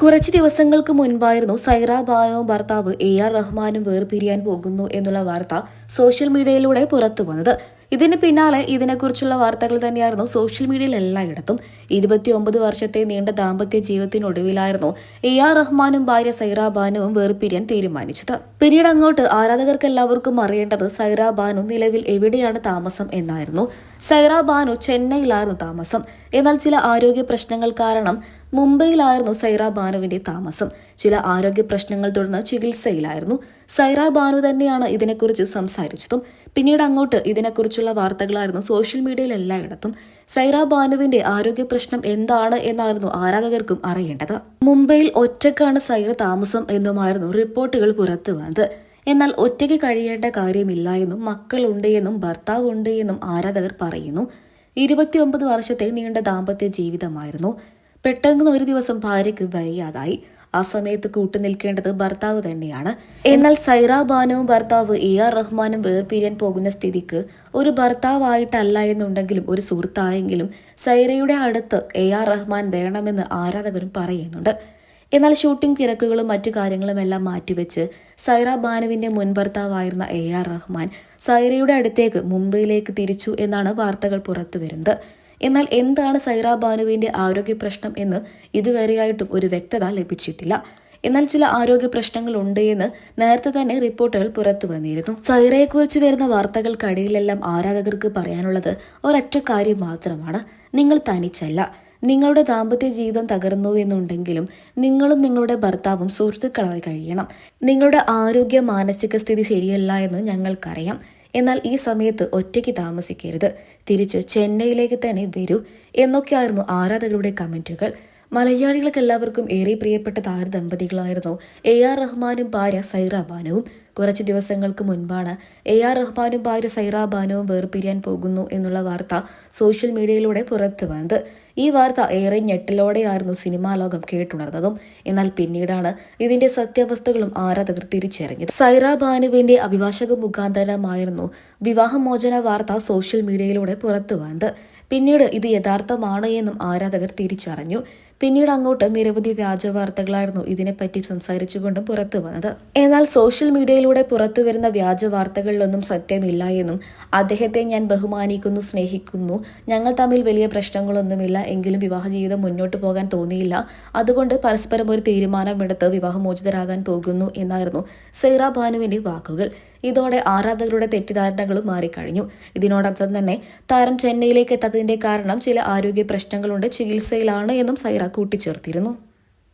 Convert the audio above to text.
കുറച്ച് ദിവസങ്ങൾക്ക് മുൻപായിരുന്നു സൈറ ബായോ ഭർത്താവ് എ ആർ റഹ്മാനും വേർപിരിയാൻ പോകുന്നു എന്നുള്ള വാർത്ത സോഷ്യൽ മീഡിയയിലൂടെ പുറത്തു വന്നത് ഇതിന് പിന്നാലെ ഇതിനെക്കുറിച്ചുള്ള വാർത്തകൾ തന്നെയായിരുന്നു സോഷ്യൽ മീഡിയയിൽ എല്ലായിടത്തും. ഇരുപത്തിയൊമ്പത് വർഷത്തെ നീണ്ട ദാമ്പത്യ ജീവിതത്തിനൊടുവിലായിരുന്നു എ ആർ റഹ്മാനും ഭാര്യ സൈറ ബാനുവും വേർപിരിയാൻ തീരുമാനിച്ചത്. പിന്നീട് അങ്ങോട്ട് ആരാധകർക്ക് എല്ലാവർക്കും അറിയേണ്ടത് സൈറ ബാനു നിലവിൽ എവിടെയാണ് താമസം എന്നായിരുന്നു. സൈറ ബാനു ചെന്നൈയിലായിരുന്നു താമസം. എന്നാൽ ചില ആരോഗ്യ പ്രശ്നങ്ങൾ കാരണം മുംബൈയിലായിരുന്നു സൈറ ബാനുവിന്റെ താമസം. ചില ആരോഗ്യ പ്രശ്നങ്ങൾ തുടർന്ന് ചികിത്സയിലായിരുന്നു. സൈറ ബാനു തന്നെയാണ് ഇതിനെക്കുറിച്ച് സംസാരിച്ചതും. പിന്നീട് അങ്ങോട്ട് ഇതിനെക്കുറിച്ചുള്ള വാർത്തകളായിരുന്നു സോഷ്യൽ മീഡിയയിൽ എല്ലായിടത്തും. സൈറ ബാനുവിന്റെ ആരോഗ്യ പ്രശ്നം എന്താണ് എന്നായിരുന്നു ആരാധകർക്കും അറിയേണ്ടത്. മുംബൈയിൽ ഒറ്റക്കാണ് സൈറ താമസം എന്നുമായിരുന്നു റിപ്പോർട്ടുകൾ പുറത്തു വന്നത്. എന്നാൽ ഒറ്റയ്ക്ക് കഴിയേണ്ട കാര്യമില്ല എന്നും മക്കളുണ്ട് എന്നും ഭർത്താവ് ഉണ്ട് എന്നും ആരാധകർ പറയുന്നു. ഇരുപത്തിയൊമ്പത് വർഷത്തെ നീണ്ട ദാമ്പത്യ ജീവിതമായിരുന്നു. പെട്ടെന്ന് ഒരു ദിവസം ഭാര്യയ്ക്ക് വയ്യാതായി. ആ സമയത്ത് കൂട്ടുനിൽക്കേണ്ടത് ഭർത്താവ് തന്നെയാണ്. എന്നാൽ സൈറ ബാനുവും ഭർത്താവ് എ ആർ റഹ്മാനും വേർപിരിയാൻ പോകുന്ന സ്ഥിതിക്ക് ഒരു ഭർത്താവായിട്ടല്ല എന്നുണ്ടെങ്കിലും ഒരു സുഹൃത്തായെങ്കിലും സൈറയുടെ അടുത്ത് എ ആർ റഹ്മാൻ വേണമെന്ന് ആരാധകരും പറയുന്നുണ്ട്. എന്നാൽ ഷൂട്ടിംഗ് തിരക്കുകളും മറ്റു കാര്യങ്ങളും എല്ലാം മാറ്റിവെച്ച് സൈറ ബാനുവിന്റെ മുൻ ഭർത്താവായിരുന്ന എ ആർ റഹ്മാൻ സൈറയുടെ അടുത്തേക്ക് മുംബൈയിലേക്ക് തിരിച്ചു എന്നാണ് വാർത്തകൾ പുറത്തുവരുന്നത്. എന്നാൽ എന്താണ് സൈറ ബാനുവിന്റെ ആരോഗ്യ പ്രശ്നം എന്ന് ഇതുവരെയായിട്ടും ഒരു വ്യക്തത ലഭിച്ചിട്ടില്ല. എന്നാൽ ചില ആരോഗ്യ പ്രശ്നങ്ങൾ ഉണ്ട് എന്ന് നേരത്തെ തന്നെ റിപ്പോർട്ടുകൾ പുറത്തു വന്നിരുന്നു. സൈറയെക്കുറിച്ച് വരുന്ന വാർത്തകൾക്കടിയിലെല്ലാം ആരാധകർക്ക് പറയാനുള്ളത് ഒരൊറ്റ കാര്യം മാത്രമാണ്. നിങ്ങൾ തനിച്ചല്ല. നിങ്ങളുടെ ദാമ്പത്യ ജീവിതം തകർന്നു എന്നുണ്ടെങ്കിലും നിങ്ങളും നിങ്ങളുടെ ഭർത്താവും സുഹൃത്തുക്കളായി കഴിയണം. നിങ്ങളുടെ ആരോഗ്യ മാനസിക സ്ഥിതി ശരിയല്ല എന്ന് ഞങ്ങൾക്കറിയാം. എന്നാൽ ഈ സമയത്ത് ഒറ്റയ്ക്ക് താമസിക്കരുത്. തിരിച്ചു ചെന്നൈയിലേക്ക് തന്നെ വരൂ. എന്നൊക്കെയായിരുന്നു ആരാധകരുടെ കമന്റുകൾ. മലയാളികൾക്ക് എല്ലാവർക്കും ഏറെ പ്രിയപ്പെട്ട താരദമ്പതികളായിരുന്നു എ ആർ റഹ്മാനും ഭാര്യ സൈറ ബാനുവും കുറച്ച് ദിവസങ്ങൾക്ക് മുൻപാണ് എ ആർ റഹ്മാനും ഭാര്യ സൈറ ബാനുവും വേർപിരിയാൻ പോകുന്നു എന്നുള്ള വാർത്ത സോഷ്യൽ മീഡിയയിലൂടെ പുറത്തു വന്നത്. ഈ വാർത്ത ഏറെ ഞെട്ടലോടെയായിരുന്നു സിനിമാ ലോകം കേട്ടുണർന്നതും. എന്നാൽ പിന്നീടാണ് ഇതിന്റെ സത്യാവസ്ഥകളും ആരാധകർ തിരിച്ചറിഞ്ഞത്. സൈറ ബാനുവിന്റെ അഭിഭാഷക മുഖാന്തരമായിരുന്നു വിവാഹമോചന വാർത്ത സോഷ്യൽ മീഡിയയിലൂടെ പുറത്തു വന്നത്. പിന്നീട് ഇത് യഥാർത്ഥമാണ് എന്നും ആരാധകർ തിരിച്ചറിഞ്ഞു. പിന്നീട് അങ്ങോട്ട് നിരവധി വ്യാജ വാർത്തകളായിരുന്നു ഇതിനെപ്പറ്റി സംസാരിച്ചുകൊണ്ടും പുറത്തു വന്നത്. എന്നാൽ സോഷ്യൽ മീഡിയയിലൂടെ പുറത്തു വരുന്ന വ്യാജ വാർത്തകളിലൊന്നും സത്യമില്ല എന്നും അദ്ദേഹത്തെ ഞാൻ ബഹുമാനിക്കുന്നു സ്നേഹിക്കുന്നു. ഞങ്ങൾ തമ്മിൽ വലിയ പ്രശ്നങ്ങളൊന്നുമില്ല. എങ്കിലും വിവാഹ ജീവിതം മുന്നോട്ട് പോകാൻ തോന്നിയില്ല. അതുകൊണ്ട് പരസ്പരം ഒരു തീരുമാനമെടുത്ത് വിവാഹമോചിതരാകാൻ പോകുന്നു എന്നായിരുന്നു സൈറ ബാനുവിന്റെ വാക്കുകൾ. ഇതോടെ ആരാധകരുടെ തെറ്റിദ്ധാരണകളും മാറിക്കഴിഞ്ഞു. ഇതിനോടൊപ്പം തന്നെ താരം ചെന്നൈയിലേക്ക് എത്താത്തതിന്റെ കാരണം ചില ആരോഗ്യ പ്രശ്നങ്ങളുണ്ട് ചികിത്സയിലാണ് എന്നും സൈറ കൂട്ടിച്ചേർത്തിരുന്നു.